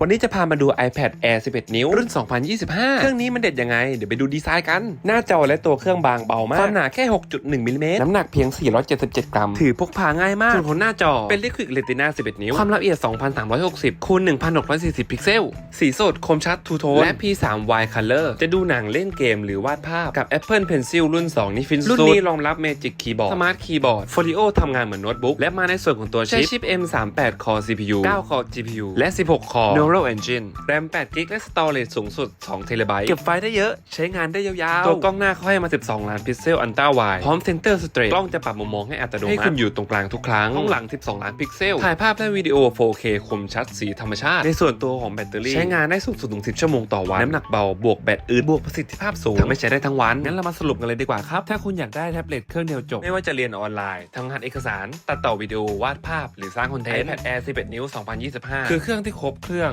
วันนี้จะพามาดู iPad Air 11 นิ้ว รุ่น 2025 เครื่องนี้มันเด็ดยังไง เดี๋ยวไปดูดีไซน์กัน หน้าจอและตัวเครื่องบางเบามาก ความหนาแค่ 6.1มิลลิเมตรน้ำหนักเพียง 477 กรัม ถือพกพาง่ายมาก ส่วนของหน้าจอเป็น Liquid Retina 11 นิ้ว ความละเอียด 2360คูณ1640 พิกเซล สีสดคมชัดทูโทนและ P3Y Color จะดูหนังเล่นเกมหรือวาดภาพกับ Apple Pencil รุ่น 2 นี่ฟินสุดรุ่นนี้รองรับ Magic Keyboard Smart Keyboard Folio ทำงานเหมือนโน้ตบุ๊กและมาในส่วนของตัวชิปใช้ชิป M38 Core CPU 9 Core GPU และ 16 Core Neural Engine RAM 8 GB และ Storage สูงสุด2 TB เก็บไฟล์ได้เยอะ ใช้งานได้ยาวๆ ตัวกล้องหน้าเขาให้มา 12 ล้านพิกเซลอันต้าไวพร้อมเซนเตอร์สเตรทกล้องจะปรับมุมมองให้อัตโนมัติ ให้คุณอยู่ตรงกลางทุกครั้งกล้องหลัง 12 ล้านพิกเซล ถ่ายภาพและวิดีโอ 4K คมชัดสีธรรมชาติ ในส่วนตัวของแบตเตอรี่ ใช้งานได้สูงสุดถึง 10 ชั่วโมงต่อวัน น้ำหนักเบา บวกแบตอืดบวกประสิทธิภาพสูงทำให้ใช้ได้ทั้งวัน งั้นเรามาสรุปกันเลยดีกว่าครับ ถ้าคุณอยากได้แท็บเล็ตเครื่องเดียวจบ ไม่ว่าจะเรียนออนไลน์ทำงานเอกสาร ตัดต่อวิดีโอ วาดภาพ หรือสร้างคอนเทนต์ iPad Air 11 นิ้ว 2025 คือเครื่องที่ครบเครื่อง